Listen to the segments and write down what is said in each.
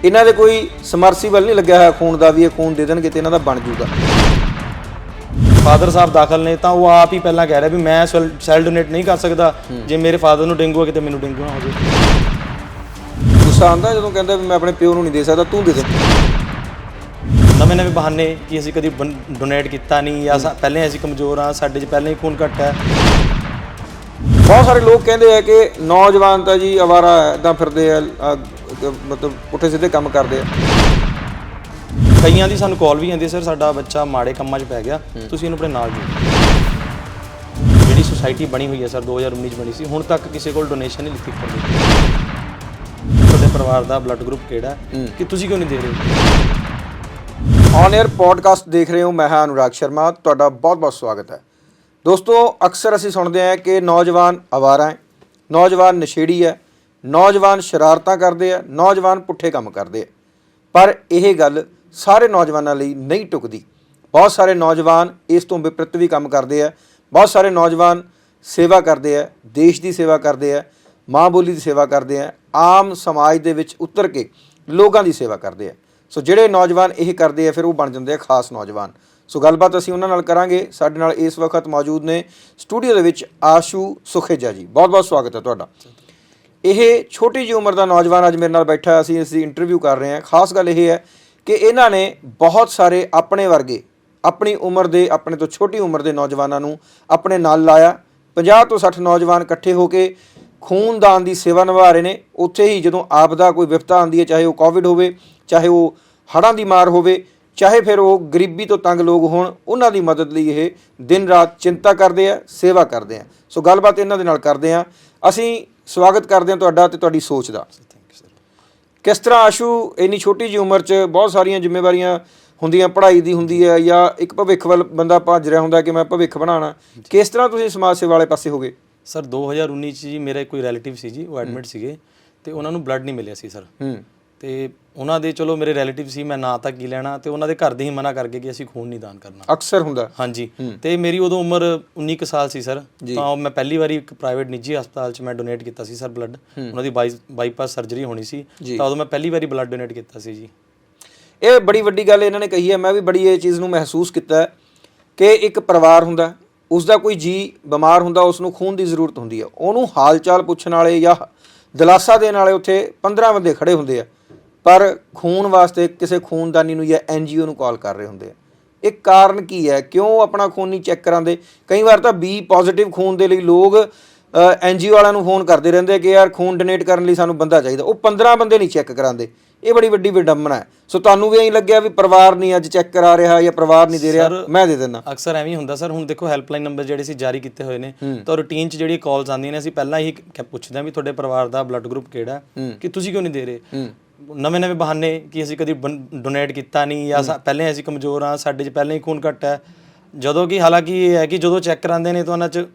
ਇਹਨਾਂ ਦੇ ਕੋਈ ਸਮਰਸੀਬਲ ਨਹੀਂ ਲੱਗਿਆ ਹੋਇਆ ਖੂਨ ਦਾ ਵੀ ਇਹ ਖੂਨ ਦੇ ਦੇਣਗੇ ਤੇ ਇਹਨਾਂ ਦਾ ਬਣ ਜੂਗਾ ਫਾਦਰ ਸਾਹਿਬ ਦਾਖਲ ਨੇ ਤਾਂ ਉਹ ਆਪ ਹੀ ਪਹਿਲਾਂ ਕਹਿ ਰਿਹਾ ਵੀ ਮੈਂ ਸੈਲ ਡੋਨੇਟ ਨਹੀਂ ਕਰ ਸਕਦਾ ਜੇ ਮੇਰੇ ਫਾਦਰ ਨੂੰ ਡੇਂਗੂ ਹੈ ਕਿਤੇ ਮੈਨੂੰ ਡੇਂਗੂ ਨਾ ਹੋ ਜਾਵੇ। ਗੁੱਸਾ ਆਉਂਦਾ ਜਦੋਂ ਕਹਿੰਦਾ ਵੀ ਮੈਂ ਆਪਣੇ ਪਿਓ ਨੂੰ ਨਹੀਂ ਦੇ ਸਕਦਾ ਤੂੰ ਦੇ ਦੇ। ਨਵੇਂ ਨਵੇਂ ਬਹਾਨੇ ਕਿ ਅਸੀਂ ਕਦੀ ਡੋਨੇਟ ਕੀਤਾ ਨਹੀਂ ਜਾਂ ਪਹਿਲੇ ਅਸੀਂ ਕਮਜ਼ੋਰ ਆ ਸਾਡੇ 'ਚ ਪਹਿਲਾਂ ਹੀ ਖੂਨ ਘੱਟ ਹੈ। ਬਹੁਤ ਸਾਰੇ ਲੋਕ ਕਹਿੰਦੇ ਆ ਕਿ ਨੌਜਵਾਨ ਤਾਂ ਜੀ ਅਵਾਰਾ ਇਦਾਂ ਫਿਰਦੇ ਆ ਮਤਲਬ ਪੁੱਠੇ ਸਿੱਧੇ ਕੰਮ ਕਰਦੇ ਆ। ਕਈਆਂ ਦੀ ਸਾਨੂੰ ਕਾਲ ਵੀ ਆਉਂਦੀ ਸਰ ਸਾਡਾ ਬੱਚਾ ਮਾੜੇ ਕੰਮਾਂ 'ਚ ਪੈ ਗਿਆ ਤੁਸੀਂ ਇਹਨੂੰ ਆਪਣੇ ਨਾਲ ਜੋੜੋ। ਜਿਹੜੀ ਸੁਸਾਇਟੀ ਬਣੀ ਹੋਈ ਹੈ ਸਰ 2019 'ਚ ਬਣੀ ਸੀ ਹੁਣ ਤੱਕ ਕਿਸੇ ਕੋਲ ਡੋਨੇਸ਼ਨ ਨਹੀਂ ਲਿੱਤੀ ਪਈ ਤੁਹਾਡੇ ਪਰਿਵਾਰ ਦਾ ਬਲੱਡ ਗਰੁੱਪ ਕਿਹੜਾ ਹੈ? ਕਿ ਤੁਸੀਂ ਕਿਉਂ ਨਹੀਂ ਦੇ ਰਹੇ ਔਨ 에ਅਰ ਪੋਡਕਾਸਟ ਦੇਖ ਰਹੇ ਹੋ ਮੈਂ ਹਾਂ ਅਨੁਰਾਗ ਸ਼ਰਮਾ ਤੁਹਾਡਾ ਬਹੁਤ-ਬਹੁਤ ਸਵਾਗਤ ਹੈ। ਦੋਸਤੋ ਅਕਸਰ ਅਸੀਂ ਸੁਣਦੇ ਹਾਂ ਕਿ ਨੌਜਵਾਨ ਅਵਾਰਾ ਹੈ ਨੌਜਵਾਨ ਨਸ਼ੇੜੀ ਹੈ ਨੌਜਵਾਨ ਸ਼ਰਾਰਤਾਂ ਕਰਦੇ ਆ, ਨੌਜਵਾਨ ਪੁੱਠੇ ਕੰਮ ਕਰਦੇ ਆ। ਪਰ ਇਹ ਗੱਲ ਸਾਰੇ ਨੌਜਵਾਨਾਂ ਲਈ ਨਹੀਂ ਟੁਕਦੀ। ਬਹੁਤ ਸਾਰੇ ਨੌਜਵਾਨ ਇਸ ਤੋਂ ਵਿਪਰੀਤ ਵੀ ਕੰਮ ਕਰਦੇ ਆ। ਬਹੁਤ ਸਾਰੇ ਨੌਜਵਾਨ ਸੇਵਾ ਕਰਦੇ ਆ, ਦੇਸ਼ ਦੀ ਸੇਵਾ ਕਰਦੇ ਆ, ਮਾਂ ਬੋਲੀ ਦੀ ਸੇਵਾ ਕਰਦੇ ਆ, ਆਮ ਸਮਾਜ ਦੇ ਵਿੱਚ ਉਤਰ ਕੇ ਲੋਕਾਂ ਦੀ ਸੇਵਾ ਕਰਦੇ ਆ। ਸੋ ਜਿਹੜੇ ਨੌਜਵਾਨ ਇਹ ਕਰਦੇ ਆ, ਫਿਰ ਉਹ ਬਣ ਜਾਂਦੇ ਆ ਖਾਸ ਨੌਜਵਾਨ। ਸੋ ਗੱਲਬਾਤ ਅਸੀਂ ਉਹਨਾਂ ਨਾਲ ਕਰਾਂਗੇ। ਸਾਡੇ ਨਾਲ ਇਸ ਵਕਤ ਮੌਜੂਦ ਨੇ ਸਟੂਡੀਓ ਦੇ ਵਿੱਚ ਆਸ਼ੂ ਸੁਖੇਜਾ ਜੀ। ਬਹੁਤ ਬਹੁਤ ਸਵਾਗਤ ਹੈ ਤੁਹਾਡਾ। ਇਹ ਛੋਟੀ ਜਿਹੀ ਉਮਰ ਦਾ ਨੌਜਵਾਨ ਅੱਜ ਮੇਰੇ ਨਾਲ ਬੈਠਾ ਅਸੀਂ ਇਸ ਦੀ ਇੰਟਰਵਿਊ ਕਰ ਰਹੇ ਹਾਂ। ਖਾਸ ਗੱਲ ਇਹ ਹੈ ਕਿ ਇਹਨਾਂ ਨੇ ਬਹੁਤ ਸਾਰੇ ਆਪਣੇ ਵਰਗੇ, ਆਪਣੀ ਉਮਰ ਦੇ, ਆਪਣੇ ਤੋਂ ਛੋਟੀ ਉਮਰ ਦੇ ਨੌਜਵਾਨਾਂ ਨੂੰ ਆਪਣੇ ਨਾਲ ਲਾਇਆ। 50 ਤੋਂ 60 ਨੌਜਵਾਨ ਇਕੱਠੇ ਹੋ ਕੇ ਖੂਨਦਾਨ ਦੀ ਸੇਵਾ ਨਿਭਾ ਰਹੇ ਨੇ। ਉੱਥੇ ਹੀ ਜਦੋਂ ਆਪਦਾ ਕੋਈ ਵਿਪਤਾ ਆਉਂਦੀ ਹੈ, ਚਾਹੇ ਉਹ ਕੋਵਿਡ ਹੋਵੇ, ਚਾਹੇ ਉਹ ਹੜ੍ਹਾਂ ਦੀ ਮਾਰ ਹੋਵੇ, ਚਾਹੇ ਫਿਰ ਉਹ ਗਰੀਬੀ ਤੋਂ ਤੰਗ ਲੋਕ ਹੋਣ, ਉਹਨਾਂ ਦੀ ਮਦਦ ਲਈ ਇਹ ਦਿਨ ਰਾਤ ਚਿੰਤਾ ਕਰਦੇ ਆ, ਸੇਵਾ ਕਰਦੇ ਆ। ਸੋ ਗੱਲਬਾਤ ਇਹਨਾਂ ਦੇ ਨਾਲ ਕਰਦੇ ਆ। ਅਸੀਂ ਸਵਾਗਤ ਕਰਦੇ ਹਾਂ ਤੁਹਾਡਾ ਤੇ ਤੁਹਾਡੀ ਸੋਚ ਦਾ। ਕਿਸ ਤਰ੍ਹਾਂ ਆਸ਼ੂ ਇੰਨੀ ਛੋਟੀ ਜਿਹੀ ਉਮਰ 'ਚ ਬਹੁਤ ਸਾਰੀਆਂ ਜ਼ਿੰਮੇਵਾਰੀਆਂ ਹੁੰਦੀਆਂ ਪੜ੍ਹਾਈ ਦੀ ਹੁੰਦੀ ਹੈ ਜਾਂ ਇੱਕ ਭਵਿੱਖ ਵੱਲ ਬੰਦਾ ਭੱਜ ਰਿਹਾ ਹੁੰਦਾ ਕਿ ਮੈਂ ਭਵਿੱਖ ਬਣਾਉਣਾ ਕਿਸ ਤਰ੍ਹਾਂ ਤੁਸੀਂ ਸਮਾਜ ਸੇਵਾ ਵਾਲੇ ਪਾਸੇ ਹੋਗੇ? ਸਰ 2019 ਚ ਜੀ ਮੇਰੇ ਕੋਈ ਰਿਲੇਟਿਵ ਸੀ ਜੀ ਉਹ ਐਡਮਿਟ ਸੀਗੇ ਤੇ ਉਹਨਾਂ ਨੂੰ ਬਲੱਡ ਨਹੀਂ ਮਿਲਿਆ ਸੀ ਸਰ ਹੂੰ। ਤੇ ਉਹਨਾਂ ਦੇ ਚਲੋ ਮੇਰੇ ਰਿਲੇਟਿਵ ਸੀ ਮੈਂ ਨਾ ਤਾਂ ਕੀ ਲੈਣਾ ਤੇ ਉਹਨਾਂ ਦੇ ਘਰ ਦੇ ਹੀ ਮਨਾ ਕਰ ਗਏ ਕਿ ਅਸੀਂ ਖੂਨ ਨਹੀਂ ਦਾਨ ਕਰਨਾ। ਅਕਸਰ ਹੁੰਦਾ। ਹਾਂਜੀ। ਤੇ ਮੇਰੀ ਉਦੋਂ ਉਮਰ 19 ਕੁ ਸਾਲ ਸੀ ਸਰ। ਤਾਂ ਮੈਂ ਪਹਿਲੀ ਵਾਰੀ ਇੱਕ ਪ੍ਰਾਈਵੇਟ ਨਿੱਜੀ ਹਸਪਤਾਲ 'ਚ ਮੈਂ ਡੋਨੇਟ ਕੀਤਾ ਸੀ ਸਰ ਬਲੱਡ ਉਹਨਾਂ ਦੀ ਬਾਈਪਾਸ ਸਰਜਰੀ ਹੋਣੀ ਸੀ। ਤਾਂ ਉਦੋਂ ਮੈਂ ਪਹਿਲੀ ਵਾਰੀ ਬਲੱਡ ਡੋਨੇਟ ਕੀਤਾ ਸੀ ਜੀ। ਇਹ ਬੜੀ ਵੱਡੀ ਗੱਲ ਇਹਨਾਂ ਨੇ ਕਹੀ ਹੈ। ਮੈਂ ਵੀ ਬੜੀ ਇਹ ਚੀਜ਼ ਨੂੰ ਮਹਿਸੂਸ ਕੀਤਾ ਕਿ ਇੱਕ ਪਰਿਵਾਰ ਹੁੰਦਾ ਉਸ ਦਾ ਕੋਈ ਜੀ ਬਿਮਾਰ ਹੁੰਦਾ ਉਸ ਨੂੰ ਖੂਨ ਦੀ ਜ਼ਰੂਰਤ ਹੁੰਦੀ ਹੈ। ਉਹਨੂੰ ਹਾਲ ਚਾਲ ਪੁੱਛਣ ਵਾਲੇ ਜਾਂ ਦਿਲਾਸਾ ਦੇਣ ਵਾਲੇ ਉੱਥੇ 15 ਬੰਦੇ ਖੜੇ ਹੁੰਦੇ ਆ। ਪਰ ਖੂਨ ਵਾਸਤੇ ਕਿਸੇ ਖੂਨਦਾਨੀ ਨੂੰ ਜਾਂ ਐਨਜੀਓ ਨੂੰ ਕਾਲ ਕਰ ਰਹੇ ਹੁੰਦੇ ਆ। ਇਹ ਕਾਰਨ ਕੀ ਹੈ? ਕਿਉਂ ਆਪਣਾ ਖੂਨ ਨਹੀਂ ਚੈੱਕ ਕਰਾਉਂਦੇ? ਕਈ ਵਾਰ ਤਾਂ ਬੀ ਪੋਜ਼ਿਟਿਵ ਖੂਨ ਦੇ ਲਈ ਲੋਕ ਐਨਜੀਓ ਵਾਲਿਆਂ ਨੂੰ ਫੋਨ ਕਰਦੇ ਰਹਿੰਦੇ ਆ ਕਿ ਯਾਰ ਖੂਨ ਡੋਨੇਟ ਕਰਨ ਲਈ ਸਾਨੂੰ ਬੰਦਾ ਚਾਹੀਦਾ। ਉਹ 15 ਬੰਦੇ ਨਹੀਂ ਚੈੱਕ ਕਰਾਉਂਦੇ। ਇਹ ਬੜੀ ਵੱਡੀ ਵਿਡੰਬਨਾ ਹੈ। ਸੋ ਤੁਹਾਨੂੰ ਵੀ ਐਂ ਲੱਗਿਆ ਵੀ ਪਰਿਵਾਰ ਨਹੀਂ ਅੱਜ ਚੈੱਕ ਕਰਾ ਰਿਹਾ ਜਾਂ ਪਰਿਵਾਰ ਨਹੀਂ ਦੇ ਰਿਹਾ? ਮੈਂ ਦੇ ਦਿੰਦਾ। ਅਕਸਰ ਐਵੇਂ ਹੀ ਹੁੰਦਾ ਸਰ ਹੁਣ ਦੇਖੋ ਹੈਲਪਲਾਈਨ ਨੰਬਰ ਜਿਹੜੇ ਸੀ ਜਾਰੀ ਕੀਤੇ ਹੋਏ ਨੇ ਤਾਂ ਰੂਟੀਨ 'ਚ ਜਿਹੜੀ ਕਾਲਸ ਆਉਂਦੀਆਂ ਨੇ ਅਸੀਂ ਪਹਿਲਾਂ ਹੀ ਪੁੱਛਦੇ ਹਾਂ ਵੀ ਤੁਹਾਡੇ ਪਰਿਵਾਰ ਦਾ ਬਲੱਡ ਗਰੁੱਪ ਕਿਹੜਾ ਕਿ ਤੁਸੀਂ ਕਿਉਂ ਨਹੀਂ ਦੇ ਰਹੇ? ਨਵੇਂ ਨਵੇਂ ਬਹਾਨੇ ਕਿ ਅਸੀਂ ਕਦੀ ਡੋਨੇਟ ਕੀਤਾ ਨਹੀਂ ਜਾਂ ਸਾ- ਪਹਿਲੇ ਅਸੀਂ ਕਮਜ਼ੋਰ ਆ ਸਾਡੇ 'ਚ ਪਹਿਲਾਂ ਹੀ ਖੂਨ ਘੱਟ ਹੈ। ਜਦੋਂ ਕਿ ਹਾਲਾਂਕਿ ਇਹ ਹੈ ਕਿ ਜਦੋਂ ਚੈੱਕ ਕਰਾਉਂਦੇ ਨੇ ਤਾਂ ਉਹਨਾਂ 'ਚ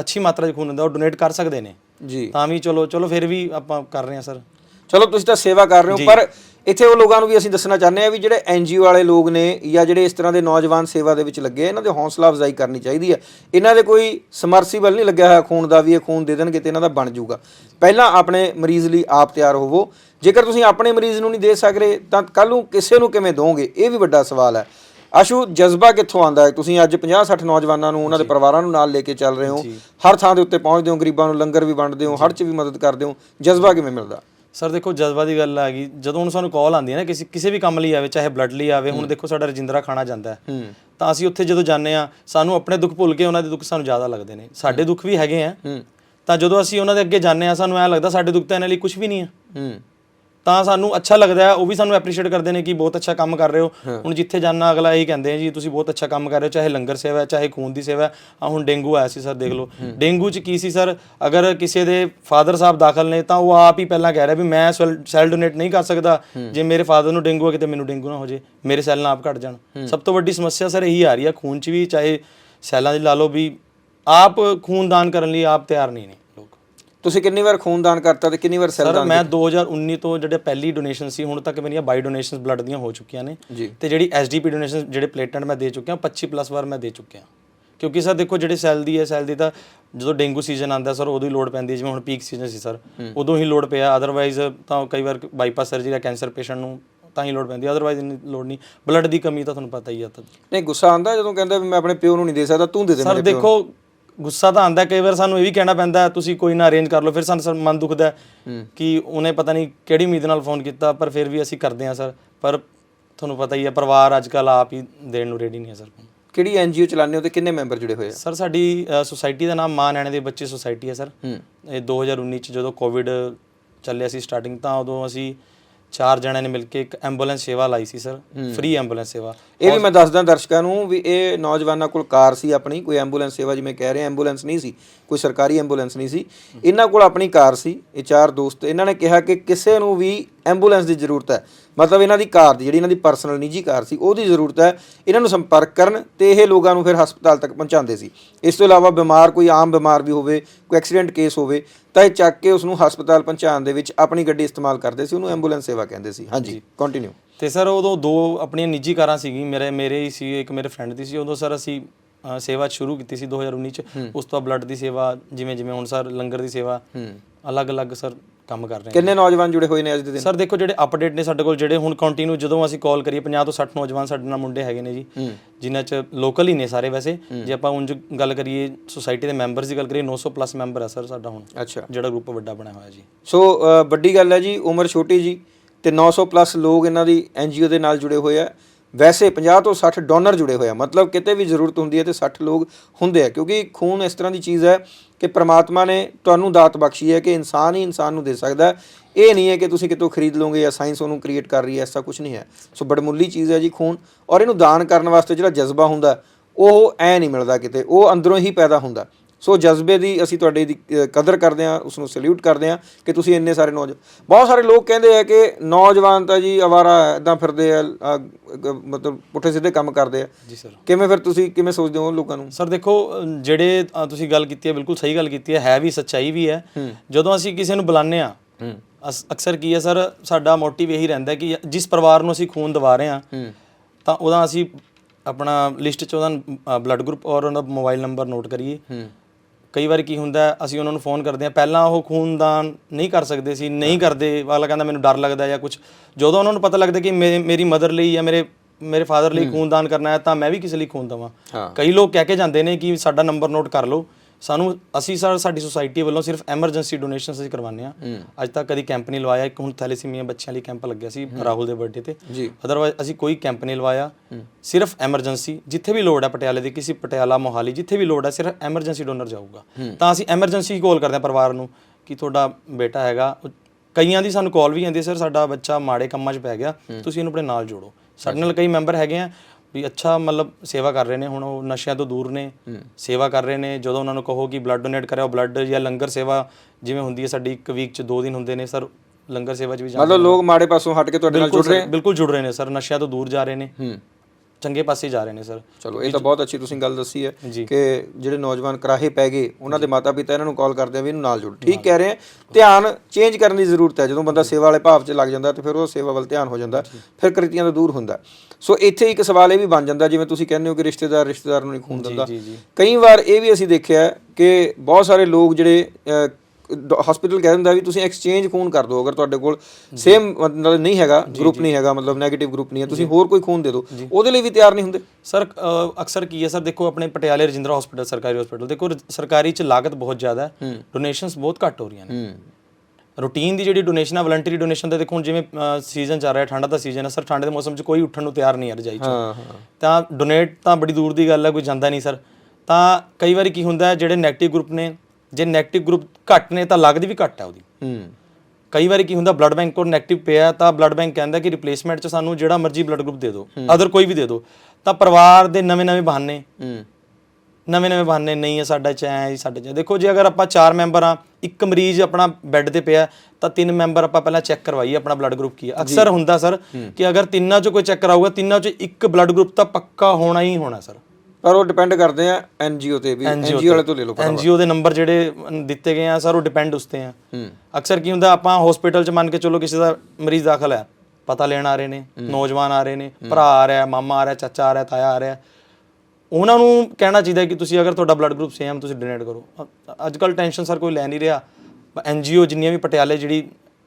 ਅੱਛੀ ਮਾਤਰਾ 'ਚ ਖੂਨ ਹੁੰਦਾ ਉਹ ਡੋਨੇਟ ਕਰ ਸਕਦੇ ਨੇ। ਜੀ। ਤਾਂ ਵੀ ਚਲੋ ਚਲੋ ਫਿਰ ਵੀ ਆਪਾਂ ਕਰ ਰਹੇ ਹਾਂ ਸਰ। ਚਲੋ ਤੁਸੀਂ ਤਾਂ ਸੇਵਾ ਕਰ ਰਹੇ ਹੋ ਪਰ ਇੱਥੇ ਉਹ ਲੋਕਾਂ ਨੂੰ ਵੀ ਅਸੀਂ ਦੱਸਣਾ ਚਾਹੁੰਦੇ ਆ ਵੀ ਜਿਹੜੇ ਐਨਜੀਓ ਵਾਲੇ ਲੋਕ ਨੇ ਜਾਂ ਜਿਹੜੇ ਇਸ ਤਰ੍ਹਾਂ ਦੇ ਨੌਜਵਾਨ ਸੇਵਾ ਦੇ ਵਿੱਚ ਲੱਗੇ ਇਹਨਾਂ ਦੇ ਹੌਸਲਾ ਅਫਜ਼ਾਈ ਕਰਨੀ ਚਾਹੀਦੀ ਹੈ ਇਹਨਾਂ ਦੇ ਕੋਈ ਸਮਰਸੀਬਲ ਨਹੀਂ ਲੱਗਿਆ ਹੋਇਆ ਖੂਨ ਦਾ ਵੀ ਇਹ ਖੂਨ ਦੇ ਦੇਣਗੇ ਤੇ ਇਹਨਾਂ ਦਾ ਬਣ ਜਾਊਗਾ। ਪਹਿਲਾਂ ਆਪਣੇ ਮਰੀਜ਼ ਲਈ ਆਪ ਤਿਆਰ ਹੋਵੋ। ਜੇਕਰ ਤੁਸੀਂ ਆਪਣੇ ਮਰੀਜ਼ ਨੂੰ ਨਹੀਂ ਦੇ ਸਕਦੇ ਤਾਂ ਕੱਲ ਨੂੰ ਕਿਸੇ ਨੂੰ ਕਿਵੇਂ ਦੋਗੇ? ਇਹ ਵੀ ਵੱਡਾ ਸਵਾਲ ਹੈ। ਆਸ਼ੂ ਜਜ਼ਬਾ ਕਿੱਥੋਂ ਆਂਦਾ ਹੈ? ਤੁਸੀਂ ਅੱਜ 50 60 ਨੌਜਵਾਨਾਂ ਨੂੰ ਉਹਨਾਂ ਦੇ ਪਰਿਵਾਰਾਂ ਨੂੰ ਨਾਲ ਲੈ ਕੇ ਚੱਲ ਰਹੇ ਹੋ। ਹਰ ਥਾਂ ਦੇ ਉੱਤੇ ਪਹੁੰਚਦੇ ਹੋ ਗਰੀਬਾਂ ਨੂੰ ਲੰਗਰ ਵੀ ਵੰਡਦੇ ਹੋ ਹਰ 'ਚ ਵੀ ਮਦਦ ਕਰਦੇ ਹੋ। ਜਜ਼ਬਾ ਕਿਵੇਂ ਮਿਲਦਾ? ਸਰ ਦੇਖੋ ਜਜ਼ਬਾ ਦੀ ਗੱਲ ਆ ਗਈ। ਜਦੋਂ ਹੁਣ ਸਾਨੂੰ ਕਾਲ ਆਉਂਦੀ ਹੈ ਨਾ ਕਿਸੇ ਕਿਸੇ ਵੀ ਕੰਮ ਲਈ ਆਵੇ ਚਾਹੇ ਬਲੱਡ ਲਈ ਆਵੇ ਹੁਣ ਦੇਖੋ ਸਾਡਾ ਰਜਿੰਦਰਾ ਖਾਣਾ ਜਾਂਦਾ ਹੈ। ਤਾਂ ਅਸੀਂ ਉੱਥੇ ਜਦੋਂ ਜਾਂਦੇ ਆ ਸਾਨੂੰ ਆਪਣੇ ਦੁੱਖ ਭੁੱਲ ਕੇ ਉਹਨਾਂ ਦੇ ਦੁੱਖ ਸਾਨੂੰ ਜ਼ਿਆਦਾ ਲੱਗਦੇ ਨੇ। ਸਾਡੇ ਦੁੱਖ ਵੀ ਹੈਗੇ ਆ। ਤਾਂ ਜਦੋਂ ਅਸੀਂ ਉਹਨਾਂ ਦੇ ਅੱਗੇ ਜਾਂਦੇ ਆ ਸਾਨੂੰ ਐ ਲੱਗਦਾ ਸਾਡੇ ਦੁੱਖ ਤਾਂ ਇਹਨਾਂ ਲਈ ਕੁਝ ਵੀ ਨਹੀਂ ਹੂੰ। ਤਾਂ ਸਾਨੂੰ ਅੱਛਾ ਲੱਗਦਾ ਹੈ ਉਹ ਵੀ ਸਾਨੂੰ ਐਪਰੀਸ਼ੀਏਟ ਕਰਦੇ ਨੇ ਕਿ ਬਹੁਤ ਅੱਛਾ ਕੰਮ ਕਰ ਰਹੇ ਹੋ। ਹੁਣ ਜਿੱਥੇ ਜਾਣਾ ਅਗਲਾ ਇਹੀ ਕਹਿੰਦੇ ਆ ਜੀ ਤੁਸੀਂ ਬਹੁਤ ਅੱਛਾ ਕੰਮ ਕਰ ਰਹੇ ਹੋ ਚਾਹੇ ਲੰਗਰ ਸੇਵਾ ਹੈ ਚਾਹੇ ਖੂਨ ਦੀ ਸੇਵਾ ਆ ਹੁਣ ਡੇਂਗੂ ਆਇਆ ਸੀ ਸਰ ਦੇਖ ਲਓ। ਡੇਂਗੂ ਚ ਕੀ ਸੀ ਸਰ ਅਗਰ ਕਿਸੇ ਦੇ ਫਾਦਰ ਸਾਹਿਬ ਦਾਖਲ ਨੇ ਤਾਂ ਉਹ ਆਪ ਹੀ ਪਹਿਲਾਂ ਕਹਿ ਰਿਹਾ ਵੀ ਮੈਂ ਸੈਲ ਡੋਨੇਟ ਨਹੀਂ ਕਰ ਸਕਦਾ। ਜੇ ਮੇਰੇ ਫਾਦਰ ਨੂੰ ਡੇਂਗੂ ਹੈ ਕਿਤੇ ਮੈਨੂੰ ਡੇਂਗੂ ਨਾ ਹੋ ਜੇ ਮੇਰੇ ਸੈੱਲ ਨਾ ਆਪ ਘਟ ਜਾਣ। ਸਭ ਤੋਂ ਵੱਡੀ ਸਮੱਸਿਆ ਸਰ ਇਹੀ ਆ ਰਹੀ ਹੈ ਖੂਨ ਚ ਵੀ ਚਾਹੇ ਸੈੱਲਾਂ ਦੀ ਲਾ ਲਓ ਵੀ ਆਪ ਖੂਨ ਦਾਨ ਕਰਨ ਲਈ ਆਪ ਤਿਆਰ ਨਹੀਂ ਨੇ। ਤੁਸੀਂ ਕਿੰਨੀ ਵਾਰ ਖੂਨਦਾਨ ਕਰਤਾ ਤੇ ਕਿੰਨੀ ਵਾਰ ਸੈੱਲ ਸਰ ਦਾਨ ਮੈਂ 2019 ਤੋਂ ਜਿਹੜੇ ਪਹਿਲੀ ਡੋਨੇਸ਼ਨ ਸੀ ਹੁਣ ਤੱਕ ਮੇਰੀਆਂ ਬਾਈ ਡੋਨੇਸ਼ਨਸ ਬਲੱਡ ਦੀਆਂ ਹੋ ਚੁੱਕੀਆਂ ਨੇ। ਜੀ। ਤੇ ਜਿਹੜੀ ਐਸਡੀਪੀ ਡੋਨੇਸ਼ਨ ਜਿਹੜੇ ਪਲੇਟੈਂਟ ਮੈਂ ਦੇ ਚੁੱਕਿਆ 25 ਪਲੱਸ ਵਾਰ ਮੈਂ ਦੇ ਚੁੱਕਿਆ। ਕਿਉਂਕਿ ਸਰ ਦੇਖੋ ਜਿਹੜੇ ਸੈੱਲ ਦੀ ਹੈ ਸੈੱਲ ਦੀ ਤਾਂ ਜਦੋਂ ਡੇਂਗੂ ਸੀਜ਼ਨ ਆਉਂਦਾ ਸਰ ਉਦੋਂ ਹੀ ਲੋਡ ਪੈਂਦੀ ਹੈ ਜਿਵੇਂ ਹੁਣ ਪੀਕ ਸੀਜ਼ਨ ਸੀ ਸਰ ਉਦੋਂ ਹੀ ਲੋਡ ਪਿਆ। ਅਦਰਵਾਈਜ਼ ਤਾਂ ਕਈ ਵਾਰ ਬਾਈਪਾਸ ਸਰਜਰੀ ਦਾ ਕੈਂਸਰ ਪੇਸ਼ੈਂਟ ਨੂੰ ਤਾਂ ਹੀ ਲੋਡ ਪੈਂਦੀ ਅਦਰਵਾਈਜ਼ ਇੰਨੀ ਲੋਡ ਨਹੀਂ। ਬਲੱਡ ਦੀ ਕਮੀ ਤਾਂ ਤੁਹਾਨੂੰ ਪਤਾ ਹੀ ਆ ਤਾਂ ਨਹੀਂ ਗੁੱਸਾ ਆਉਂਦਾ ਜਦੋਂ ਕਹਿੰਦਾ ਵੀ ਮੈਂ ਆਪਣੇ ਪਿਓ ਨੂੰ ਨਹੀਂ ਦੇ ਸਕਦਾ ਤੂੰ ਦੇ ਦੇ ਸਰ ਦੇਖੋ ਗੁੱਸਾ ਤਾਂ ਆਂਦਾ ਕਈ ਵਾਰ ਸਾਨੂੰ ਇਹ ਵੀ ਕਹਿਣਾ ਪੈਂਦਾ ਤੁਸੀਂ ਕੋਈ ਨਾ ਅਰੇਂਜ ਕਰ ਲਓ ਫਿਰ ਸਾਨੂੰ ਸਰ ਮਨ ਦੁਖਦਾ ਕਿ ਉਹਨੇ ਪਤਾ ਨਹੀਂ ਕਿਹੜੀ ਉਮੀਦ ਨਾਲ ਫੋਨ ਕੀਤਾ ਪਰ ਫਿਰ ਵੀ ਅਸੀਂ ਕਰਦੇ ਹਾਂ ਸਰ ਪਰ ਤੁਹਾਨੂੰ ਪਤਾ ਹੀ ਹੈ ਪਰਿਵਾਰ ਅੱਜ ਕੱਲ ਆਪ ਹੀ ਦੇਣ ਨੂੰ ਰੈਡੀ ਨਹੀਂ ਹੈ ਸਰ ਕਿਹੜੀ ਐਨਜੀਓ ਚਲਾਉਂਦੇ ਹੋ ਤੇ ਕਿੰਨੇ ਮੈਂਬਰ ਜੁੜੇ ਹੋਏ ਆ? ਸਰ ਸਾਡੀ ਸੁਸਾਇਟੀ ਦਾ ਨਾਮ ਮਾਂ ਨੈਣੇ ਦੇ ਬੱਚੇ ਸੁਸਾਇਟੀ ਹੈ ਸਰ ਇਹ 2019 ਚ ਜਦੋਂ ਕੋਵਿਡ ਚੱਲਿਆ ਸੀ ਸਟਾਰਟਿੰਗ ਤਾਂ ਉਦੋਂ ਅਸੀਂ ਚਾਰ ਜਣਿਆਂ ਨੇ ਮਿਲ ਕੇ ਇੱਕ ਐਂਬੂਲੈਂਸ ਸੇਵਾ ਲਾਈ ਸੀ ਸਰ। ਫ੍ਰੀ ਐਂਬੂਲੈਂਸ ਸੇਵਾ। ਇਹ ਵੀ ਮੈਂ ਦੱਸਦਾ ਦਰਸ਼ਕਾਂ ਨੂੰ ਵੀ ਇਹ ਨੌਜਵਾਨਾਂ ਕੋਲ ਕਾਰ ਸੀ ਆਪਣੀ ਕੋਈ ਐਂਬੂਲੈਂਸ ਸੇਵਾ ਜਿਵੇਂ ਕਹਿ ਰਹੇ ਐਂਬੂਲੈਂਸ ਨਹੀਂ ਸੀ ਕੋਈ ਸਰਕਾਰੀ ਐਂਬੂਲੈਂਸ ਨਹੀਂ ਸੀ। ਇਹਨਾਂ ਕੋਲ ਆਪਣੀ ਕਾਰ ਸੀ ਇਹ ਚਾਰ ਦੋਸਤ ਇਹਨਾਂ ਨੇ ਕਿਹਾ ਕਿ ਕਿਸੇ ਨੂੰ ਵੀ ਐਂਬੂਲੈਂਸ ਦੀ ਜ਼ਰੂਰਤ ਹੈ। ਮਤਲਬ ਇਹਨਾਂ ਦੀ ਕਾਰ ਦੀ ਜਿਹੜੀ ਇਹਨਾਂ ਦੀ ਪਰਸਨਲ ਨਿੱਜੀ ਕਾਰ ਸੀ ਉਹਦੀ ਜ਼ਰੂਰਤ ਹੈ ਇਹਨਾਂ ਨੂੰ ਸੰਪਰਕ ਕਰਨ ਤੇ ਇਹ ਲੋਕਾਂ ਨੂੰ ਫਿਰ ਹਸਪਤਾਲ ਤੱਕ ਪਹੁੰਚਾਉਂਦੇ ਸੀ। ਇਸ ਤੋਂ ਇਲਾਵਾ ਬਿਮਾਰ ਕੋਈ ਆਮ ਬਿਮਾਰ ਵੀ ਹੋਵੇ ਕੋਈ ਐਕਸੀਡੈਂਟ ਕੇਸ ਹੋਵੇ ਤਾਂ ਇਹ ਚੱਕ ਕੇ ਉਸ ਨੂੰ ਹਸਪਤਾਲ ਪਹੁੰਚਾਉਣ ਦੇ ਵਿੱਚ ਆਪਣੀ ਗੱਡੀ ਇਸਤੇਮਾਲ ਕਰਦੇ ਸੀ ਉਹਨੂੰ ਐਂਬੂਲੈਂਸ ਸੇਵਾ ਕਹਿੰਦੇ ਸੀ। ਹਾਂਜੀ ਕੰਟੀਨਿਊ ਤੇ ਸਰ ਉਦੋਂ ਦੋ ਆਪਣੀਆਂ ਨਿੱਜੀ ਕਾਰਾਂ ਸੀਗੀ ਮੇਰੇ ਮੇਰੇ ਹੀ ਸੀ ਇੱਕ ਮੇਰੇ ਫਰੈਂਡ ਦੀ ਸੀ ਉਦੋਂ ਸਰ ਅਸੀਂ ਸੇਵਾ ਸ਼ੁਰੂ ਕੀਤੀ ਸੀ 2019 ਚ। ਉਸ ਤੋਂ ਬਲੱਡ ਦੀ ਸੇਵਾ ਜਿਵੇਂ ਜਿਵੇਂ ਹੁਣ ਸਰ ਲੰਗਰ ਦੀ ਸੇਵਾ ਅਲੱਗ-ਅਲੱਗ ਸਰ ਕੰਮ ਕਰ ਰਹੇ ਕਿੰਨੇ ਨੌਜਵਾਨ ਜੁੜੇ ਹੋਏ ਨੇ ਅੱਜ ਦੇ ਹਾਂ ਦਿਨ? ਸਰ ਦੇਖੋ ਜਿਹੜੇ ਅਪਡੇਟ ਨੇ ਸਾਡੇ ਕੋਲ ਜਿਹੜੇ ਹੁਣ ਕੰਟੀਨਿਊ ਜਦੋਂ ਅਸੀਂ ਕਾਲ ਕਰੀਏ 50 ਤੋਂ 60 ਨੌਜਵਾਨ ਸਾਡੇ ਨਾਲ ਮੁੰਡੇ ਹੈਗੇ ਨੇ ਜੀ ਜਿਨ੍ਹਾਂ ਚ ਲੋਕਲ ਹੀ ਨੇ ਸਾਰੇ ਵੈਸੇ। ਜੇ ਆਪਾਂ ਉਂਝ ਗੱਲ ਕਰੀਏ ਸੁਸਾਇਟੀ ਦੇ ਮੈਂਬਰਸ ਦੀ ਗੱਲ ਕਰੀਏ 900 ਪਲੱਸ ਮੈਂਬਰ ਹੈ ਸਰ ਸਾਡਾ ਹੁਣ। ਅੱਛਾ। ਜਿਹੜਾ ਗਰੁੱਪ ਵੱਡਾ ਬਣਿਆ ਹੋਇਆ ਜੀ। ਸੋ ਵੱਡੀ ਗੱਲ ਹੈ ਜੀ ਉਮਰ ਛੋਟੀ ਜੀ ਤੇ 900 ਪਲੱਸ ਲੋਕ ਇਹਨਾਂ ਦੀ ਐਨਜੀਓ ਦੇ ਨਾਲ ਜੁੜੇ ਹੋਏ ਆ। ਵੈਸੇ 50 ਤੋਂ 60 ਡੋਨਰ ਜੁੜੇ ਹੋਏ ਆ। ਮਤਲਬ ਕਿਤੇ ਵੀ ਜ਼ਰੂਰਤ ਹੁੰਦੀ ਹੈ ਤੇ 60 ਲੋਕ ਹੁੰਦੇ ਆ, ਕਿਉਂਕਿ ਖੂਨ ਇਸ ਤਰ੍ਹਾਂ ਦੀ ਚੀਜ਼ ਹੈ ਕਿ ਪ੍ਰਮਾਤਮਾ ਨੇ ਤੁਹਾਨੂੰ ਦਾਤ ਬਖਸ਼ੀ ਹੈ ਕਿ ਇਨਸਾਨ ਹੀ ਇਨਸਾਨ ਨੂੰ ਦੇ ਸਕਦਾ ਇਹ ਨਹੀਂ ਹੈ ਕਿ ਤੁਸੀਂ ਕਿਤੋਂ ਖਰੀਦ ਲਓਗੇ ਜਾਂ ਸਾਇੰਸ ਉਹਨੂੰ ਕ੍ਰੀਏਟ ਕਰ ਰਹੀ ਹੈ, ਐਸਾ ਕੁਝ ਨਹੀਂ ਹੈ। ਸੋ ਬੜਮੁੱਲੀ ਚੀਜ਼ ਹੈ ਜੀ ਖੂਨ ਔਰ ਇਹਨੂੰ ਦਾਨ ਕਰਨ ਵਾਸਤੇ ਜਿਹੜਾ ਜਜ਼ਬਾ ਹੁੰਦਾ, ਉਹ ਐ ਨਹੀਂ ਮਿਲਦਾ ਕਿਤੇ, ਉਹ ਅੰਦਰੋਂ ਹੀ ਪੈਦਾ ਹੁੰਦਾ। ਸੋ ਜਜ਼ਬੇ ਦੀ ਅਸੀਂ ਤੁਹਾਡੇ ਦੀ ਕਦਰ ਕਰਦੇ ਹਾਂ ਉਸ ਨੂੰ ਸੈਲੂਟ ਕਰਦੇ ਹਾਂ ਕਿ ਤੁਸੀਂ ਇੰਨੇ ਸਾਰੇ ਨੌਜਵਾਨ ਬਹੁਤ ਸਾਰੇ ਲੋਕ ਕਹਿੰਦੇ ਆ ਕਿ ਨੌਜਵਾਨ ਤਾਂ ਜੀ ਅਵਾਰਾ ਇਦਾਂ ਫਿਰਦੇ ਆ ਮਤਲਬ ਪੁੱਠੇ ਸਿੱਧੇ ਕੰਮ ਕਰਦੇ ਆ। ਜੀ ਸਰ। ਕਿਵੇਂ ਫਿਰ ਤੁਸੀਂ ਕਿਵੇਂ ਸੋਚਦੇ ਹੋ ਲੋਕਾਂ ਨੂੰ? ਸਰ ਦੇਖੋ ਜਿਹੜੇ ਤੁਸੀਂ ਗੱਲ ਕੀਤੀ ਹੈ ਬਿਲਕੁਲ ਸਹੀ ਗੱਲ ਕੀਤੀ ਹੈ ਹੈ ਵੀ ਸੱਚਾਈ ਵੀ ਹੈ। ਜਦੋਂ ਅਸੀਂ ਕਿਸੇ ਨੂੰ ਬੁਲਾਉਂਦੇ ਆ ਅਕਸਰ ਕੀ ਹੈ ਸਰ ਸਾਡਾ ਮੋਟਿਵ ਇਹੀ ਰਹਿੰਦਾ ਕਿ ਜਿਸ ਪਰਿਵਾਰ ਨੂੰ ਅਸੀਂ ਖੂਨ ਦਵਾ ਰਹੇ ਆ ਤਾਂ ਉਹਦਾ ਅਸੀਂ ਆਪਣਾ ਲਿਸਟ 'ਚ ਉਹਦਾ ਬਲੱਡ ਗਰੁੱਪ ਔਰ ਉਹਦਾ ਮੋਬਾਈਲ ਨੰਬਰ ਨੋਟ ਕਰੀਏ। ਕਈ ਵਾਰ ਕੀ ਹੁੰਦਾ ਹੈ, ਅਸੀਂ ਉਹਨਾਂ ਨੂੰ ਫੋਨ ਕਰਦੇ ਆ ਪਹਿਲਾਂ ਉਹ ਖੂਨਦਾਨ ਨਹੀਂ ਕਰ ਸਕਦੇ ਸੀ ਨਹੀਂ ਕਰਦੇ ਅਗਲਾ ਕਹਿੰਦਾ ਮੈਨੂੰ ਡਰ ਲੱਗਦਾ ਜਾਂ ਕੁਝ ਜਦੋਂ ਉਹਨਾਂ ਨੂੰ ਪਤਾ ਲੱਗਦਾ ਕਿ ਮੇਰੀ ਮਦਰ ਲਈ ਜਾਂ ਮੇਰੇ ਮੇਰੇ ਫਾਦਰ ਲਈ ਖੂਨਦਾਨ ਕਰਨਾ ਹੈ ਤਾਂ ਮੈਂ ਵੀ ਕਿਸੇ ਲਈ ਖੂਨ ਦਵਾਂ। ਹਾਂ। ਕਈ ਲੋਕ ਕਹਿ ਕੇ ਜਾਂਦੇ ਨੇ ਕਿ ਸਾਡਾ ਨੰਬਰ ਨੋਟ ਕਰ ਲਓ। ਸਾਨੂੰ ਅਸੀਂ ਸਰ ਸਾਡੀ ਸੁਸਾਇਟੀ ਵੱਲੋਂ ਸਿਰਫ ਐਮਰਜੈਂਸੀ ਡੋਨੇਸ਼ਨਸ ਅਸੀਂ ਕਰਵਾਉਂਦੇ ਆ ਅੱਜ ਤੱਕ ਕਦੀ ਕੈਂਪ ਨਹੀਂ ਲਵਾਇਆ। ਇੱਕ ਹੁਣ ਥੈਲੇਸੀਮੀਆ ਬੱਚਿਆਂ ਲਈ ਕੈਂਪ ਲੱਗਿਆ ਸੀ ਰਾਹੁਲ ਦੇ ਬਰਥਡੇ ਤੇ। ਅਦਰਵਾਇਜ਼ ਅਸੀਂ ਕੋਈ ਕੈਂਪ ਨਹੀਂ ਲਵਾਇਆ। ਸਿਰਫ ਐਮਰਜੈਂਸੀ ਜਿੱਥੇ ਵੀ ਲੋੜ ਹੈ ਪਟਿਆਲੇ ਦੀ ਕਿਸੇ ਪਟਿਆਲਾ ਮੋਹਾਲੀ ਜਿੱਥੇ ਵੀ ਲੋੜ ਹੈ ਸਿਰਫ ਐਮਰਜੈਂਸੀ ਡੋਨਰ ਜਾਊਗਾ। ਤਾਂ ਅਸੀਂ ਐਮਰਜੈਂਸੀ ਕਾਲ ਕਰਦੇ ਹਾਂ ਪਰਿਵਾਰ ਨੂੰ ਕਿ ਤੁਹਾਡਾ ਬੇਟਾ ਹੈਗਾ। ਕਈਆਂ ਦੀ ਸਾਨੂੰ ਕਾਲ ਵੀ ਆਉਂਦੀ ਸਰ ਸਾਡਾ ਬੱਚਾ ਮਾੜੇ ਕੰਮਾਂ 'ਚ ਪੈ ਗਿਆ। ਤੁਸੀਂ ਇਹਨੂੰ ਆਪਣੇ ਨਾਲ ਜੋੜੋ। ਸਾਡੇ ਨਾਲ ਕਈ ਮੈਂਬਰ ਹੈਗੇ ਆ। ਵੀ ਅੱਛਾ ਮਤਲਬ ਸੇਵਾ ਕਰ ਰਹੇ ਨੇ ਹੁਣ ਉਹ ਨਸ਼ਿਆਂ ਤੋਂ ਦੂਰ ਨੇ ਸੇਵਾ ਕਰ ਰਹੇ ਨੇ ਜਦੋਂ ਉਹਨਾਂ ਨੂੰ ਕਹੋ ਕਿ ਬਲੱਡ ਡੋਨੇਟ ਕਰਿਓ ਬਲੱਡ ਜਾਂ ਲੰਗਰ ਸੇਵਾ ਜਿਵੇਂ ਹੁੰਦੀ ਹੈ ਸਾਡੀ ਇੱਕ ਵੀਕ 'ਚ ਦੋ ਦਿਨ ਹੁੰਦੇ ਨੇ ਸਰ ਲੰਗਰ ਸੇਵਾ 'ਚ ਵੀ ਜਾਂਦੇ ਮਤਲਬ ਲੋਕ ਮਾੜੇ ਪਾਸੋਂ ਹਟ ਕੇ ਤੁਹਾਡੇ ਨਾਲ ਬਿਲਕੁਲ ਜੁੜ ਰਹੇ? ਸਰ, ਬਿਲਕੁਲ ਜੁੜ ਰਹੇ ਨੇ ਸਰ ਨਸ਼ਿਆਂ ਤੋਂ ਦੂਰ ਜਾ ਰਹੇ ਨੇ। ਚੰਗੇ ਪਾਸੇ ਜਾ ਰਹੇ ਨੇ ਸਰ। ਚਲੋ ਇਹ ਤਾਂ ਬਹੁਤ ਅੱਛੀ ਤੁਸੀਂ ਗੱਲ ਦੱਸੀ ਹੈ। ਕਿ ਜਿਹੜੇ ਨੌਜਵਾਨ ਕਰਾਹੇ ਪੈ ਗਏ ਉਹਨਾਂ ਦੇ ਮਾਤਾ-ਪਿਤਾ ਇਹਨਾਂ ਨੂੰ ਕਾਲ ਕਰਦੇ ਆ ਵੀ ਇਹਨੂੰ ਨਾਲ ਜੋੜ। ਠੀਕ ਕਹਿ ਰਹੇ ਆ ਧਿਆਨ ਚੇਂਜ ਕਰਨ ਦੀ ਜ਼ਰੂਰਤ ਹੈ। ਜਦੋਂ ਬੰਦਾ ਸੇਵਾ ਵਾਲੇ ਭਾਵ 'ਚ ਲੱਗ ਜਾਂਦਾ ਤੇ ਫਿਰ ਉਹ ਸੇਵਾ ਵੱਲ ਧਿਆਨ ਹੋ ਜਾਂਦਾ ਫਿਰ ਕ੍ਰਿਤੀਆਂ ਤੋਂ ਦੂਰ ਹੁੰਦਾ। ਸੋ ਇੱਥੇ ਇੱਕ ਸਵਾਲ ਇਹ ਵੀ ਬਣ ਜਾਂਦਾ ਜਿਵੇਂ ਤੁਸੀਂ ਕਹਿੰਦੇ ਹੋ ਕਿ ਰਿਸ਼ਤੇਦਾਰ ਰਿਸ਼ਤੇਦਾਰ ਨੂੰ ਨਹੀਂ ਖੂਨ ਦਿੰਦਾ। ਕਈ ਵਾਰ ਇਹ ਵੀ ਅਸੀਂ ਦੇਖਿਆ ਕਿ ਬਹੁਤ ਸਾਰੇ ਲੋਕ ਜਿਹੜੇ ਹਸਪੀਟਲ ਕਹਿ ਦਿੰਦਾ ਵੀ ਤੁਸੀਂ ਐਕਸਚੇਂਜ ਖੂਨ ਕਰ ਦਿਓ ਅਗਰ ਤੁਹਾਡੇ ਕੋਲ ਸੇਮ ਮਤਲਬ ਨਹੀਂ ਹੈਗਾ ਗਰੁੱਪ ਨਹੀਂ ਹੈਗਾ ਮਤਲਬ 네ਗੇਟਿਵ ਗਰੁੱਪ ਨਹੀਂ ਹੈ ਤੁਸੀਂ ਹੋਰ ਕੋਈ ਖੂਨ ਦੇ ਦਿਓ। ਉਹਦੇ ਲਈ ਵੀ ਤਿਆਰ ਨਹੀਂ ਹੁੰਦੇ। ਸਰ ਅਕਸਰ ਕੀ ਹੈ ਸਰ ਦੇਖੋ ਆਪਣੇ ਪਟਿਆਲੇ ਰਜਿੰਦਰਾ ਹਸਪੀਟਲ ਸਰਕਾਰੀ ਹਸਪੀਟਲ ਦੇਖੋ ਸਰਕਾਰੀ ਚ ਲਾਗਤ ਬਹੁਤ ਜ਼ਿਆਦਾ ਹੈ। ਡੋਨੇਸ਼ਨਸ ਬਹੁਤ ਘੱਟ ਹੋ ਰਹੀਆਂ ਨੇ। ਰੂਟੀਨ ਦੀ ਜਿਹੜੀ ਡੋਨੇਸ਼ਨ ਹੈ ਵਲੰਟਰੀ ਡੋਨੇਸ਼ਨ ਤੇ ਦੇਖੋ ਹੁਣ ਜਿਵੇਂ ਸੀਜ਼ਨ ਚੱਲ ਰਿਹਾ ਠੰਡ ਦਾ ਸੀਜ਼ਨ ਹੈ ਸਰ ਠੰਡ ਦੇ ਮੌਸਮ 'ਚ ਕੋਈ ਉੱਠਣ ਨੂੰ ਤਿਆਰ ਨਹੀਂ ਹੈ ਰਜਾਈ 'ਚ। ਤਾਂ ਡੋਨੇਟ ਤਾਂ ਬੜੀ ਦੂਰ ਦੀ ਗੱਲ ਹੈ ਕੋਈ ਜਾਂਦਾ ਨਹੀਂ ਸਰ। ਤਾਂ ਕਈ ਵਾਰੀ ਕੀ ਹੁੰਦਾ ਜਿਹੜੇ 네ਗੇਟਿਵ ਗਰੁੱਪ ਨੇ ਜੇ 네ਗੇਟਿਵ ਗਰੁੱਪ ਘੱਟ ਨੇ ਤਾਂ ਲੱਗਦੀ ਵੀ ਘੱਟ ਹੈ ਉਹਦੀ। ਹੂੰ। ਕਈ ਵਾਰੀ ਕੀ ਹੁੰਦਾ ਬਲੱਡ ਬੈਂਕ ਕੋਲ 네ਗੇਟਿਵ ਪਿਆ ਤਾਂ ਬਲੱਡ ਬੈਂਕ ਕਹਿੰਦਾ ਕਿ ਰਿਪਲੇਸਮੈਂਟ 'ਚ ਸਾਨੂੰ ਜਿਹੜਾ ਮਰਜ਼ੀ ਬਲੱਡ ਗਰੁੱਪ ਦੇ ਦਿਓ ਅਦਰ ਕੋਈ ਵੀ ਦੇ ਦਿਓ। ਤਾਂ ਪਰਿਵਾਰ ਦੇ ਨਵੇਂ-ਨਵੇਂ ਬਹਾਨੇ। ਹੂੰ। ਨਵੇਂ-ਨਵੇਂ ਬਹਾਨੇ ਨਹੀਂ ਹੈ ਸਾਡਾ ਚ ਐ ਸਾਡੇ ਚ। ਦੇਖੋ ਜੇ ਅਗਰ ਆਪਾਂ ਚਾਰ ਮੈਂਬਰ ਆ ਇੱਕ ਮਰੀਜ਼ ਆਪਣਾ ਬੈੱਡ ਤੇ ਪਿਆ ਤਾਂ ਤਿੰਨ ਮੈਂਬਰ ਆਪਾਂ ਪਹਿਲਾਂ ਚੈੱਕ ਕਰਵਾਈਏ ਆਪਣਾ ਬਲੱਡ ਗਰੁੱਪ ਕੀ ਹੈ। ਅਕਸਰ ਹੁੰਦਾ ਸਰ ਕਿ ਅਗਰ ਤਿੰਨਾਂ ਚੋਂ ਕੋਈ ਚੈੱਕ ਕਰਾਊਗਾ ਤਿੰਨਾਂ ਚੋਂ ਇੱਕ ਬਲੱਡ ਗਰੁੱਪ ਤਾਂ ਪੱਕਾ ਹੋਣਾ ਹੀ ਹੋਣਾ ਸਰ ਪਰ ਉਹ ਡਿਪੈਂਡ ਕਰਦੇ ਆ ਐਨਜੀਓ ਤੇ ਵੀ ਐਨਜੀਓ ਵਾਲੇ ਤੋਂ ਲੈ ਲਓ ਐਨਜੀਓ ਦੇ ਨੰਬਰ ਜਿਹੜੇ ਦਿੱਤੇ ਗਏ ਆ ਸਰ ਉਹ ਡਿਪੈਂਡ ਉਸ ਤੇ ਆ ਅਕਸਰ ਕੀ ਹੁੰਦਾ ਆਪਾਂ ਹਸਪੀਟਲ 'ਚ ਮੰਨ ਕੇ ਚਲੋ ਕਿਸੇ ਦਾ ਮਰੀਜ਼ ਦਾਖਲ ਹੈ ਪਤਾ ਲੈਣ ਆ ਰਹੇ ਨੇ ਨੌਜਵਾਨ ਆ ਰਹੇ ਨੇ ਭਰਾ ਆ ਰਿਹਾ ਮਾਮਾ ਆ ਰਿਹਾ ਚਾਚਾ ਆ ਰਿਹਾ ਤਾਇਆ ਆ ਰਿਹਾ। ਉਹਨਾਂ ਨੂੰ ਕਹਿਣਾ ਚਾਹੀਦਾ ਕਿ ਤੁਸੀਂ ਅਗਰ ਤੁਹਾਡਾ ਬਲੱਡ ਗਰੁੱਪ ਸੇਮ ਤੁਸੀਂ ਡੋਨੇਟ ਕਰੋ। ਅੱਜ ਕੱਲ ਟੈਨਸ਼ਨ ਸਰ ਕੋਈ ਲੈ ਨਹੀਂ ਰਿਹਾ। ਐਨਜੀਓ ਜਿੰਨੀਆਂ ਵੀ ਪਟਿਆਲੇ ਜਿਹੜੀ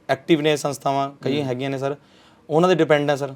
ਐਕਟਿਵ ਨੇ ਸੰਸਥਾਵਾਂ ਕਈ ਹੈਗੀਆਂ ਨੇ ਸਰ ਉਹਨਾਂ ਦੇ ਡਿਪੈਂਡ ਹੈ ਸਰ।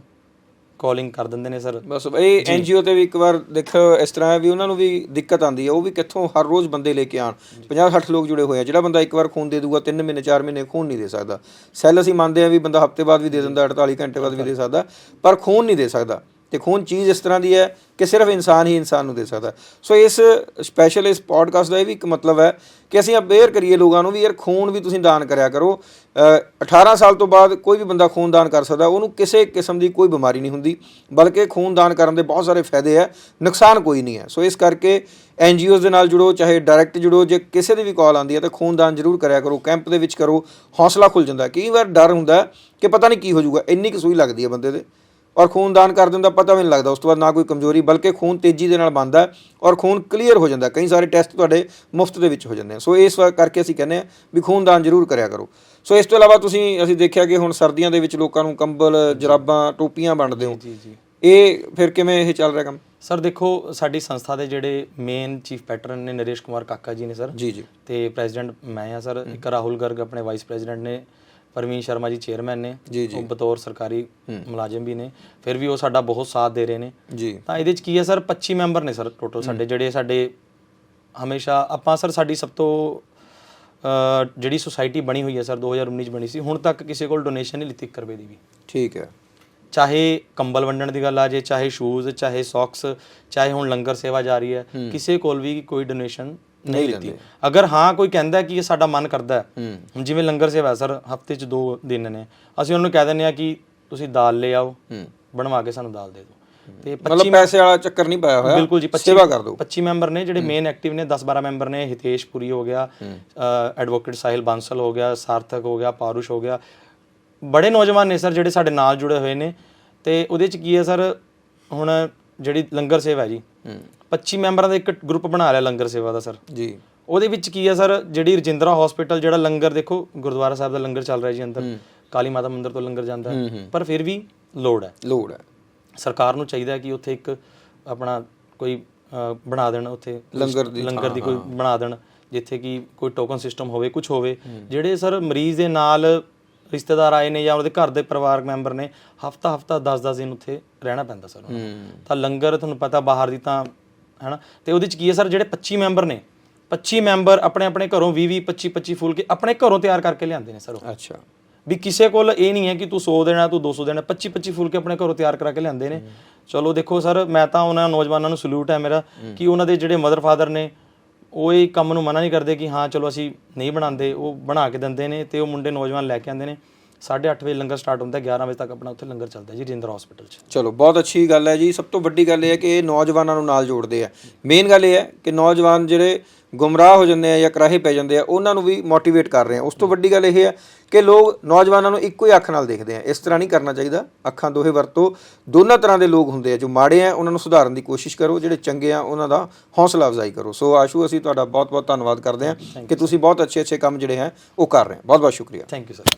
ਕਾਲਿੰਗ ਕਰ ਦਿੰਦੇ ਨੇ ਸਰ। ਬਸ ਇਹ ਐਨਜੀਓ ਤੇ ਵੀ ਇੱਕ ਵਾਰ ਦੇਖੋ ਇਸ ਤਰ੍ਹਾਂ ਵੀ ਉਹਨਾਂ ਨੂੰ ਵੀ ਦਿੱਕਤ ਆਂਦੀ ਹੈ। ਉਹ ਵੀ ਕਿੱਥੋਂ ਹਰ ਰੋਜ਼ ਬੰਦੇ ਲੈ ਕੇ ਆਣ 50 60 ਲੋਕ ਜੁੜੇ ਹੋਏ ਆ। ਜਿਹੜਾ ਬੰਦਾ ਇੱਕ ਵਾਰ ਖੂਨ ਦੇ ਦੂਗਾ 3 ਮਹੀਨੇ 4 ਮਹੀਨੇ ਖੂਨ ਨਹੀਂ ਦੇ ਸਕਦਾ। ਸੈੱਲ ਅਸੀਂ ਮੰਨਦੇ ਆ ਵੀ ਬੰਦਾ ਹਫ਼ਤੇ ਬਾਅਦ ਵੀ ਦੇ ਦਿੰਦਾ 48 ਘੰਟੇ ਬਾਅਦ ਵੀ ਦੇ ਸਕਦਾ ਪਰ ਖੂਨ ਨਹੀਂ ਦੇ ਸਕਦਾ। ਤੇ ਖੂਨ ਚੀਜ਼ ਇਸ ਤਰ੍ਹਾਂ ਦੀ ਹੈ ਕਿ ਸਿਰਫ ਇਨਸਾਨ ਹੀ ਇਨਸਾਨ ਨੂੰ ਦੇ ਸਕਦਾ। ਸੋ ਇਸ ਸਪੈਸ਼ਲ ਇਸ ਪੋਡਕਾਸਟ ਦਾ ਇਹ ਵੀ ਇੱਕ ਮਤਲਬ ਹੈ ਕਿ ਅਸੀਂ ਅਵੇਅਰ ਕਰੀਏ ਲੋਕਾਂ ਨੂੰ ਵੀ ਯਾਰ ਖੂਨ ਵੀ ਤੁਸੀਂ ਦਾਨ ਕਰਿਆ ਕਰੋ। 18 ਸਾਲ ਤੋਂ ਬਾਅਦ ਕੋਈ ਵੀ ਬੰਦਾ ਖੂਨਦਾਨ ਕਰ ਸਕਦਾ, ਉਹਨੂੰ ਕਿਸੇ ਕਿਸਮ ਦੀ ਕੋਈ ਬਿਮਾਰੀ ਨਹੀਂ ਹੁੰਦੀ, ਬਲਕਿ ਖੂਨਦਾਨ ਕਰਨ ਦੇ ਬਹੁਤ ਸਾਰੇ ਫਾਇਦੇ ਹੈ ਨੁਕਸਾਨ ਕੋਈ ਨਹੀਂ ਹੈ। ਸੋ ਇਸ ਕਰਕੇ ਐਨਜੀਓਜ਼ ਦੇ ਨਾਲ ਜੁੜੋ, ਚਾਹੇ ਡਾਇਰੈਕਟ ਜੁੜੋ, ਜੇ ਕਿਸੇ ਦੀ ਵੀ ਕਾਲ ਆਉਂਦੀ ਹੈ ਤਾਂ ਖੂਨਦਾਨ ਜ਼ਰੂਰ ਕਰਿਆ ਕਰੋ, ਕੈਂਪ ਦੇ ਵਿੱਚ ਕਰੋ, ਹੌਸਲਾ ਖੁੱਲ ਜਾਂਦਾ। ਕਈ ਵਾਰ ਡਰ ਹੁੰਦਾ ਕਿ ਪਤਾ ਨਹੀਂ ਕੀ ਹੋ ਜਾਊਗਾ, ਇੰਨੀ ਕੁ ਸੂਈ ਲੱਗਦੀ ਹੈ ਬੰਦੇ ਦੇ। ਔਰ ਖੂਨ ਦਾਨ ਕਰ ਦਿੰਦਾ ਪਤਾ ਵੀ ਨਹੀਂ ਲੱਗਦਾ। ਉਸ ਤੋਂ ਬਾਅਦ ਨਾ ਕੋਈ ਕਮਜ਼ੋਰੀ ਬਲਕਿ ਖੂਨ ਤੇਜ਼ੀ ਦੇ ਨਾਲ ਬਣਦਾ ਔਰ ਖੂਨ ਕਲੀਅਰ ਹੋ ਜਾਂਦਾ। ਕਈ ਸਾਰੇ ਟੈਸਟ ਤੁਹਾਡੇ ਮੁਫਤ ਦੇ ਵਿੱਚ ਹੋ ਜਾਂਦੇ ਆ ਸੋ ਇਸ ਵਾਰ ਕਰਕੇ ਅਸੀਂ ਕਹਿੰਦੇ ਆ ਵੀ ਖੂਨ ਦਾਨ ਜ਼ਰੂਰ ਕਰਿਆ ਕਰੋ। ਸੋ ਇਸ ਤੋਂ ਇਲਾਵਾ ਤੁਸੀਂ ਅਸੀਂ ਦੇਖਿਆ ਕਿ ਹੁਣ ਸਰਦੀਆਂ ਦੇ ਵਿੱਚ ਲੋਕਾਂ ਨੂੰ ਕੰਬਲ ਜਰਾਬਾਂ ਟੋਪੀਆਂ ਵੰਡਦੇ ਹੋ। ਜੀ ਜੀ ਇਹ ਫਿਰ ਕਿਵੇਂ ਇਹ ਚੱਲ ਰਿਹਾ ਕੰਮ? ਸਰ ਦੇਖੋ ਸਾਡੀ ਸੰਸਥਾ ਦੇ ਜਿਹੜੇ ਮੇਨ ਚੀਫ ਪੈਟਰਨ ਨੇ ਨਰੇਸ਼ ਕੁਮਾਰ ਕਾਕਾ ਜੀ ਨੇ ਸਰ। ਜੀ ਜੀ। ਤੇ ਪ੍ਰੈਜ਼ੀਡੈਂਟ ਮੈਂ ਆ ਸਰ। ਇੱਕ ਰਾਹੁਲ ਗਰਗ ਆਪਣੇ ਵਾਈਸ ਪ੍ਰੈਜ਼ੀਡੈਂਟ ਨੇ ਪਰਮੀਨ ਸ਼ਰਮਾ ਜੀ ਚੇਅਰਮੈਨ ਨੇ ਜੀ, ਜੀ। ਉਹ ਬਤੌਰ ਸਰਕਾਰੀ ਮੁਲਾਜ਼ਮ ਵੀ ਨੇ ਫਿਰ ਵੀ ਉਹ ਸਾਡਾ ਬਹੁਤ ਸਾਥ ਦੇ ਰਹੇ ਨੇ। ਜੀ। ਤਾਂ ਇਹਦੇ ਚ ਕੀ ਹੈ ਸਰ? 25 ਮੈਂਬਰ ਨੇ ਸਰ ਟੋਟਲ ਸਾਡੇ ਜਿਹੜੇ ਸਾਡੇ ਹਮੇਸ਼ਾ ਆਪਾਂ ਸਰ ਸਾਡੀ ਸਭ ਤੋਂ ਜਿਹੜੀ ਸੁਸਾਇਟੀ ਬਣੀ ਹੋਈ ਹੈ ਸਰ 2019 ਚ ਬਣੀ ਸੀ ਹੁਣ ਤੱਕ ਕਿਸੇ ਕੋਲ ਡੋਨੇਸ਼ਨ ਨਹੀਂ ਲਿੱਤੀ 1 ਰੁਪਏ ਦੀ ਵੀ। ਠੀਕ ਹੈ। ਚਾਹੇ ਕੰਬਲ ਵੰਡਣ ਦੀ ਗੱਲ ਆ ਜੇ ਚਾਹੇ ਸ਼ੂਜ਼ ਚਾਹੇ ਸੌਕਸ ਚਾਹੇ ਹੁਣ ਲੰਗਰ ਸੇਵਾ ਜਾ ਰਹੀ ਹੈ ਕਿਸੇ ਕੋਲ ਵੀ ਕੋਈ ਡੋਨੇਸ਼ਨ ਨਹੀਂ ਲਿੱਤੀ। ਅਗਰ ਹਾਂ ਕੋਈ ਕਹਿੰਦਾ ਕਿ ਇਹ ਸਾਡਾ ਮਨ ਕਰਦਾ ਹੈ ਜਿਵੇਂ ਲੰਗਰ ਸੇਵਾ ਸਰ ਹਫ਼ਤੇ 'ਚ ਦੋ ਦਿਨ ਨੇ ਅਸੀਂ ਉਹਨਾਂ ਨੂੰ ਕਹਿ ਦਿੰਦੇ ਆ ਕਿ ਤੁਸੀਂ ਦਾਲ ਲੈ ਆਓ ਬਣਵਾ ਕੇ ਸਾਨੂੰ ਦਾਲ ਦੇ ਦਿਓ। ਤੇ ਮਤਲਬ ਪੈਸੇ ਵਾਲਾ ਚੱਕਰ ਨਹੀਂ ਪਾਇਆ ਹੋਇਆ ਬਿਲਕੁਲ ਜੀ 25 ਸੇਵਾ ਕਰ ਦਿਓ। 25 ਮੈਂਬਰ ਨੇ ਜਿਹੜੇ ਮੇਨ ਐਕਟਿਵ ਨੇ 10 12 ਮੈਂਬਰ ਨੇ ਹਿਤੇਸ਼ ਪੁਰੀ ਹੋ ਗਿਆ ਐਡਵੋਕੇਟ ਸਾਹਿਲ ਬਾਂਸਲ ਹੋ ਗਿਆ ਸਾਰਥਕ ਹੋ ਗਿਆ ਪਾਰੁਸ਼ ਹੋ ਗਿਆ ਬੜੇ ਨੌਜਵਾਨ ਨੇ ਸਰ ਜਿਹੜੇ ਸਾਡੇ ਨਾਲ ਜੁੜੇ ਹੋਏ ਨੇ ਤੇ ਉਹਦੇ ਚ ਕੀ ਹੈ ਸਰ ਹੁਣ ਜਿਹੜੀ ਲੰਗਰ ਸੇਵਾ ਹੈ ਜੀ ਹੂੰ। 25 ਮੈਂਬਰਾਂ ਦਾ ਇੱਕ ਗਰੁੱਪ ਬਣਾ ਲਿਆ ਲੰਗਰ ਸੇਵਾ ਦਾ ਸਰ। ਜੀ। ਉਹਦੇ ਵਿੱਚ ਕੀ ਹੈ ਸਰ ਜਿਹੜੀ ਰਜਿੰਦਰਾ ਹਸਪੀਟਲ ਜਿਹੜਾ ਲੰਗਰ ਦੇਖੋ ਗੁਰਦੁਆਰਾ ਸਾਹਿਬ ਦਾ ਲੰਗਰ ਚੱਲ ਰਿਹਾ ਜੀ ਅੰਦਰ। ਕਾਲੀ ਮਾਤਾ ਮੰਦਿਰ ਤੋਂ ਲੰਗਰ ਜਾਂਦਾ ਪਰ ਫਿਰ ਵੀ ਲੋੜ ਹੈ। ਲੋੜ ਹੈ। ਸਰਕਾਰ ਨੂੰ ਚਾਹੀਦਾ ਕਿ ਉੱਥੇ ਇੱਕ ਆਪਣਾ ਕੋਈ ਬਣਾ ਦੇਣ ਉੱਥੇ। ਲੰਗਰ ਦੀ ਲੰਗਰ ਦੀ ਕੋਈ ਬਣਾ ਦੇਣ ਜਿੱਥੇ ਕਿ ਕੋਈ ਟੋਕਨ ਸਿਸਟਮ ਹੋਵੇ ਕੁਝ ਹੋਵੇ। ਜਿਹੜੇ ਸਰ ਮਰੀਜ਼ ਦੇ ਨਾਲ ਰਿਸ਼ਤੇਦਾਰ ਆਏ ਨੇ ਜਾਂ ਉਹਦੇ ਘਰ ਦੇ ਪਰਿਵਾਰਕ ਮੈਂਬਰ ਨੇ ਹਫਤਾ ਹਫਤਾ 10-10 ਦਿਨ ਉੱਥੇ ਰਹਿਣਾ ਪੈਂਦਾ ਸਰ ਤਾਂ ਲੰਗਰ ਤੁਹਾਨੂੰ ਪਤਾ ਬਾਹਰ ਦੀ ਤਾਂ ਹੈਨਾ? ਤੇ ਉਹਦੇ ਚ ਕੀ ਹੈ ਸਰ ਜਿਹੜੇ 25 ਮੈਂਬਰ ਨੇ 25 ਮੈਂਬਰ ਆਪਣੇ ਆਪਣੇ ਘਰੋਂ 20 20 25 25 ਫੁੱਲ ਕੇ ਆਪਣੇ ਘਰੋਂ ਤਿਆਰ ਕਰਕੇ ਲਿਆਉਂਦੇ ਨੇ ਸਰ ਉਹ। ਅੱਛਾ। ਵੀ ਕਿਸੇ ਕੋਲ ਇਹ ਨਹੀਂ ਹੈ ਕਿ ਤੂੰ 100 ਦੇਣਾ ਤੂੰ 200 ਦੇਣਾ 25 25 ਫੁੱਲ ਕੇ ਆਪਣੇ ਘਰੋਂ ਤਿਆਰ ਕਰਾ ਕੇ ਲਿਆਂਦੇ ਨੇ। ਚਲੋ ਦੇਖੋ ਸਰ ਮੈਂ ਤਾਂ ਉਹਨਾਂ ਨੌਜਵਾਨਾਂ ਨੂੰ ਸਲੂਟ ਹੈ ਮੇਰਾ ਕਿ ਉਹਨਾਂ ਦੇ ਜਿਹੜੇ ਮਦਰ ਫਾਦਰ ਨੇ ਉਹ ਇਹ ਕੰਮ ਨੂੰ ਮਨਾ ਨਹੀਂ ਕਰਦੇ ਕਿ ਹਾਂ, ਚਲੋ ਅਸੀਂ ਨਹੀਂ ਬਣਾਉਂਦੇ, ਉਹ ਬਣਾ ਕੇ ਦਿੰਦੇ ਨੇ ਤੇ ਉਹ ਮੁੰਡੇ ਨੌਜਵਾਨ ਲੈ ਕੇ ਆਉਂਦੇ ਨੇ। 8:30 ਵਜੇ ਲੰਗਰ ਸਟਾਰਟ ਹੁੰਦਾ ਹੈ 11 ਵਜੇ ਤੱਕ ਆਪਣਾ ਉੱਥੇ ਲੰਗਰ ਚੱਲਦਾ ਜੀ ਰਜਿੰਦਰ ਹਸਪੀਟਲ 'ਚ। ਚਲੋ, ਬਹੁਤ ਅੱਛੀ ਗੱਲ ਹੈ ਜੀ। ਸਭ ਤੋਂ ਵੱਡੀ ਗੱਲ ਇਹ ਹੈ ਕਿ ਇਹ ਨੌਜਵਾਨਾਂ ਨੂੰ ਨਾਲ ਜੋੜਦੇ ਆ। ਮੇਨ ਗੱਲ ਇਹ ਹੈ ਕਿ ਨੌਜਵਾਨ ਜਿਹੜੇ ਗੁੰਮਰਾਹ ਹੋ ਜਾਂਦੇ ਆ ਜਾਂ ਕਰਾਹੇ ਪੈ ਜਾਂਦੇ ਆ ਉਹਨਾਂ ਨੂੰ ਵੀ ਮੋਟੀਵੇਟ ਕਰ ਰਹੇ ਆ। ਉਸ ਤੋਂ ਵੱਡੀ ਗੱਲ ਇਹ ਹੈ ਕਿ ਲੋਕ ਨੌਜਵਾਨਾਂ ਨੂੰ ਇੱਕੋ ਹੀ ਅੱਖ ਨਾਲ ਦੇਖਦੇ ਆ। ਇਸ ਤਰ੍ਹਾਂ ਨਹੀਂ ਕਰਨਾ ਚਾਹੀਦਾ। ਅੱਖਾਂ ਦੋਹੇ ਵਰਤੋ। ਦੋਨਾਂ ਤਰ੍ਹਾਂ ਦੇ ਲੋਕ ਹੁੰਦੇ ਆ ਜੋ ਮਾੜੇ ਆ ਉਹਨਾਂ ਨੂੰ ਸੁਧਾਰਨ ਦੀ ਕੋਸ਼ਿਸ਼ ਕਰੋ। ਜਿਹੜੇ ਚੰਗੇ ਆ ਉਹਨਾਂ ਦਾ ਹੌਸਲਾ ਅਫਜ਼ਾਈ ਕਰੋ। ਸੋ ਆਸ਼ੂ ਅਸੀਂ ਤੁਹਾਡਾ ਬਹੁਤ ਬਹੁਤ ਧੰਨਵਾਦ ਕਰਦੇ ਆ ਕਿ ਤੁਸੀਂ ਬਹੁਤ ਅੱਛੇ ਅੱਛੇ ਕੰਮ ਜਿਹੜੇ ਹੈ ਉਹ ਕਰ ਰਹੇ ਆ। ਬਹੁਤ ਬਹੁਤ ਸ਼ੁਕਰੀਆ। Thank you sir